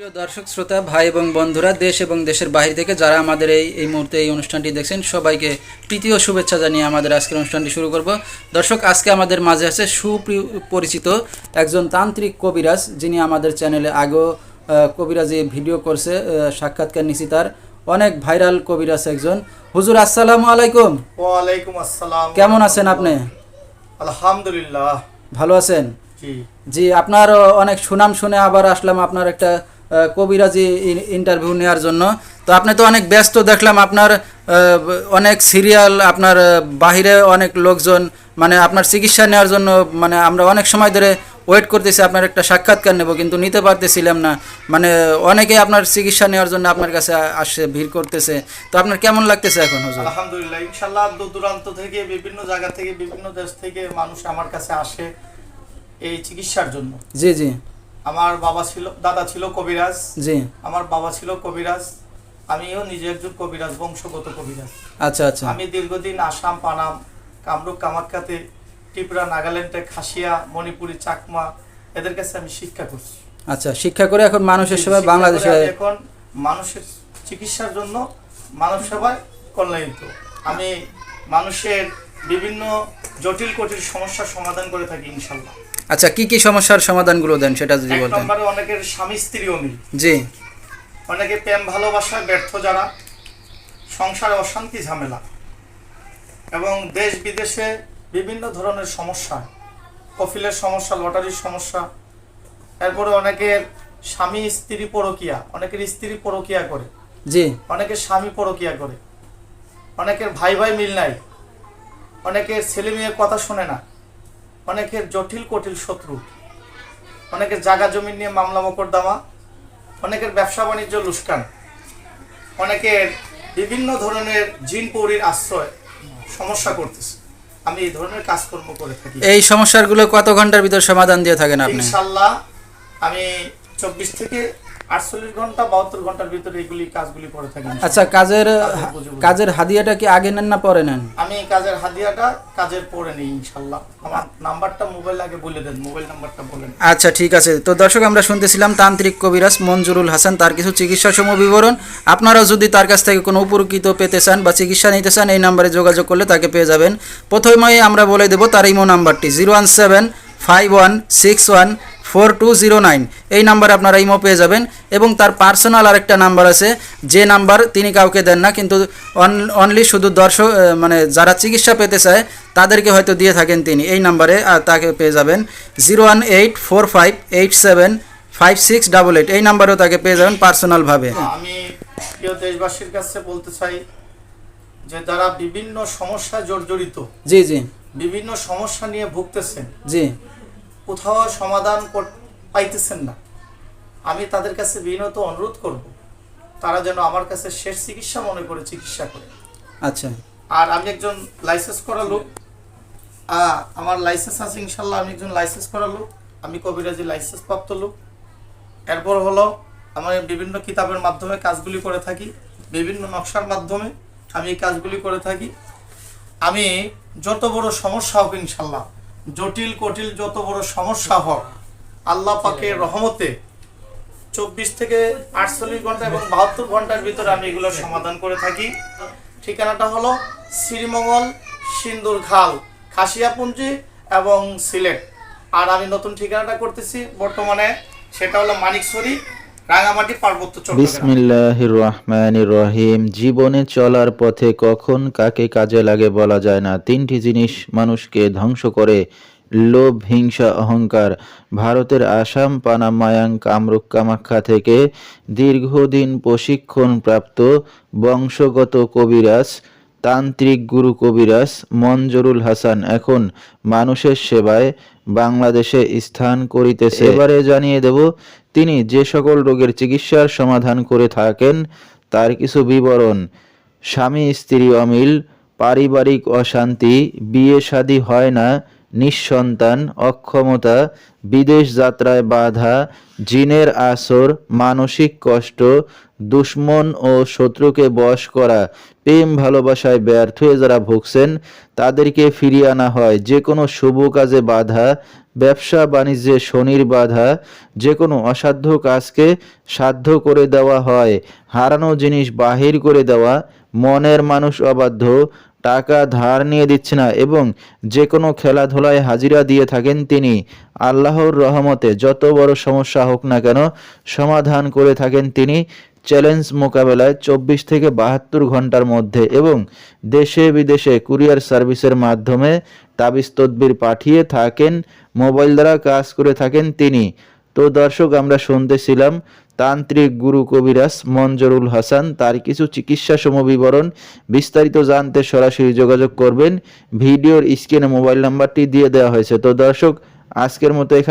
প্রিয় দর্শক শ্রোতা ভাই এবং বন্ধুরা দেশ এবং দেশের বাইরে থেকে যারা আমাদের এই এই মুহূর্তে এই অনুষ্ঠানটি দেখছেন সবাইকে প্রীতি ও শুভেচ্ছা জানিয়ে আমাদের আজকের অনুষ্ঠানটি শুরু করব। দর্শক আজকে আমাদের মাঝে আছে সুপরিচিত একজন তান্ত্রিক কবিরাজ যিনি আমাদের চ্যানেলে আগেও কবিরাজি ভিডিও করছে সাক্ষাৎকার নিছি তার অনেক ভাইরাল কবিরাজ একজন। হুজুর আসসালামু আলাইকুম। ওয়ালাইকুম আসসালাম। কেমন আছেন আপনি? আলহামদুলিল্লাহ। ভালো আছেন? জি। জি আপনার অনেক সুনাম শুনে আবার আসলাম আপনার একটা কবিরাজি ইন্টারভিউ নেওয়ার জন্য। তো আপনি তো অনেক ব্যস্ত দেখলাম আপনার অনেক সিরিয়াল আপনার বাহিরে অনেক লোকজন মানে আপনার চিকিৎসা নেওয়ার জন্য মানে আমরা অনেক সময় ধরে ওয়েট করতেছি আপনার একটা সাক্ষাৎকার নেব কিন্তু নিতে পারতেছিলাম না। মানে অনেকে আপনার চিকিৎসা নেওয়ার জন্য আপনার কাছে আসে ভিড় করতেছে। তো আপনার কেমন লাগতেছে এখন হুজুর? আলহামদুলিল্লাহ ইনশাল্লাহ দূর দূরান্ত থেকে বিভিন্ন জায়গা থেকে বিভিন্ন দেশ থেকে মানুষ আমার কাছে আসে এই চিকিৎসার জন্য। জি জি। আমার বাবা ছিল দাদা ছিল কবিরাজ। জি। আমার বাবা ছিল কবিরাজ। আমিও নিজে একজন কবিরাজ বংশগত কবিরাজ। আচ্ছা আচ্ছা। আমি দীর্ঘদিন আসাম পানাম কামরূপ কামাখ্যাতে ত্রিপুরা নাগাল্যান্ডে খাসিয়া মণিপুরি চাকমা এদের কাছে আমি শিক্ষা করছি। আচ্ছা শিক্ষা করে এখন মানুষের সেবা শিক্ষা বাংলাদেশে এখন মানুষের চিকিৎসার জন্য মানব সেবায় কল্যাণিত। আমি মানুষের বিভিন্ন জটিল কঠিন সমস্যার সমাধান করে থাকি ইনশাল্লাহ। আচ্ছা কি কি সমস্যার সমাধানগুলো দেন সেটা যদি এক বলতেন। নম্বরে অনেকের স্বামী স্ত্রী অমিল জি। অনেকে প্রেম ভালোবাসায় ব্যর্থ যারা সংসারে অশান্তি ঝামেলা এবং দেশ বিদেশে বিভিন্ন ধরনের সমস্যা কফিলের সমস্যা লটারির সমস্যা এরপরে অনেকের স্বামী স্ত্রী পরকিয়া অনেকের স্ত্রী পরকিয়া করে জি। অনেকের স্বামী পরকিয়া করে অনেকের ভাই ভাই মিল নাই অনেকের ছেলে মেয়ের কথা শোনে না। অনেকের জটিল কটিল শত্রু। অনেকের জায়গা জমি নিয়ে মামলা মোকদ্দমা। অনেকের ব্যবসা বাণিজ্য লুস্কান। অনেকের বিভিন্ন ধরনের জিন পৌরির আশ্রয় সমস্যা করতেছে। আমি এই ধরনের কাজকর্ম করে থাকি। এই সমস্যাগুলো কত ঘণ্টার ভিতর সমাধান দিয়ে থাকেন আপনি? ইনশাল্লাহ আমি চব্বিশ থেকে আটচল্লিশ ঘণ্টা বাহাত্তর ঘণ্টার ভিতরে এগুলি কাজগুলি করে থাকি আচ্ছা কাজের কাজের হাদিয়াটা কি আগে নেন না পরে নেন? আমি কাজের হাদিয়াটা কাজের পরে নেই ইনশাল্লাহ আমার নাম্বারটা মোবাইল আগে বলে দেন মোবাইল নাম্বারটা বলেন আচ্ছা ঠিক আছে। তো দর্শক আমরা শুনতেছিলাম তান্ত্রিক কবিরাজ মঞ্জুরুল হাসান তার কিছু চিকিৎসা সমূহ বিবরণ। আপনারাও যদি তার কাছ থেকে কোনো উপকৃত পেতে চান বা চিকিৎসা নিতে চান এই নাম্বারে যোগাযোগ করলে তাকে পেয়ে যাবেন। প্রথমেই আমরা বলে দেবো তার ইমো নাম্বারটি zero one seven five one six one four two zero nine. এই নাম্বারে আপনারা ইমো পেয়ে যাবেন এবং তার পার্সোনাল আরেকটা নাম্বার আছে। যে নাম্বার তিনি কাউকে দেন না কিন্তু অনলি শুধু দর্শক মানে যারা চিকিৎসা পেতে চায় তাদেরকে হয়তো দিয়ে থাকেন তিনি। এই নাম্বারে তাকে পেয়ে যাবেন zero one eight four five eight seven five six double eight. এই নাম্বারেও তাকে পেয়ে যাবেন পার্সোনালভাবে। আমি প্রিয় দেশবাসীর কাছে বলতে চাই যে যারা বিভিন্ন সমস্যা জর্জরিত জি জি। বিভিন্ন সমস্যা নিয়ে ভুগতেছেন জি। কোথাও সমাধান কর- পাইতেছেন না। আমি তাদের কাছে বিনত অনুরোধ করব তারা যেন আমার কাছে শেষ চিকিৎসা মনে করে চিকিৎসা করে। আচ্ছা। আর আমি একজন লাইসেন্স করা লোক। আমার লাইসেন্স আছে ইনশাল্লাহ আমি একজন লাইসেন্স করা লোক। আমি কবিরাজি লাইসেন্স প্রাপ্ত লোক। এরপর হলো আমার বিভিন্ন কিতাবের মাধ্যমে কাজগুলি করে থাকি বিভিন্ন নকশার মাধ্যমে আমি এই কাজগুলি করে থাকি। আমি যত বড় সমস্যা হোক ইনশাল্লাহ জটিল কটিল যত বড় সমস্যা হোক, আল্লাহ পাকের রহমতে চব্বিশ থেকে আটচল্লিশ ঘণ্টা এবং বাহাত্তর ঘণ্টার ভিতরে আমি এগুলো সমাধান করে থাকি। ঠিকানাটা হলো শ্রীমঙ্গল সিন্দুর খাল খাসিয়াপুঞ্জি এবং সিলেট। আর আমি নতুন ঠিকানাটা করতেছি বর্তমানে, সেটা হলো মানিকছড়ি রাঙামাটি পার্বত্য চট্টগ্রাম। বিসমিল্লাহির রহমানির রহিম জীবনে চলার পথে কখন কাকে কাজে লাগে বলা যায় না। তিনটি জিনিস মানুষকে ধ্বংস করে। লোভ হিংসা অহংকার। ভারতের আসাম পানাম মায়াং কামরূপ কামাখ্যা থেকে দীর্ঘদিন প্রশিক্ষণ প্রাপ্ত বংশগত কবিরাজ তান্ত্রিক গুরু কবিরাজ মঞ্জুরুল হাসান এখন মানুষের সেবায় বাংলাদেশে স্থান করিতেছে। এবারে জানিয়ে দেব তিনি যে সকল রোগের চিকিৎসার সমাধান করে থাকেন, তার কিছু বিবরণ। স্বামী স্ত্রী অমিল, পারিবারিক অশান্তি বিয়ে শাদী হয় না নিঃসন্তান, অক্ষমতা, বিদেশ যাত্রায় বাধা, জিনের আসর, মানসিক কষ্ট, দুশ্মন ও শত্রুকে বশ করা, প্রেম ভালোবাসায় ব্যর্থ হয়ে যারা ভুগছেন, তাদেরকে ফিরিয়ে আনা হয়। যে কোনো শুভ কাজে বাধা, ব্যবসা বাণিজ্যে শনির বাধা যে কোনো অসাধ্য কাজকে সাধ্য করে দেওয়া হয়। হারানো জিনিস বাহির করে দেওয়া, মনের মানুষ অবাধ্য টাকা ধার নিয়ে দিচ্ছে না এবং যে কোনো খেলাধুলায় হাজিরা দিয়ে থাকেন তিনি। আল্লাহর রহমতে যত বড় সমস্যা হোক না কেন সমাধান করে থাকেন তিনি চ্যালেঞ্জ মোকাবেলায় চব্বিশ থেকে বাহাত্তর ঘণ্টার মধ্যে এবং দেশে বিদেশে কুরিয়ার সার্ভিসের মাধ্যমে তাবিজ তদবির পাঠিয়ে থাকেন, মোবাইল দ্বারা কাজ করে থাকেন তিনি। তো দর্শক, আমরা শুনতেছিলাম তান্ত্রিক গুরু কবিরাজ মঞ্জরুল হাসান তার কিছু চিকিৎসা সমবিবরণ বিস্তারিত জানতে সরাসরি যোগাযোগ করবেন। ভিডিওর স্ক্রিনে মোবাইল নাম্বারটি দিয়ে দেওয়া হয়েছে। তো দর্শক, আজকের মতো এখানে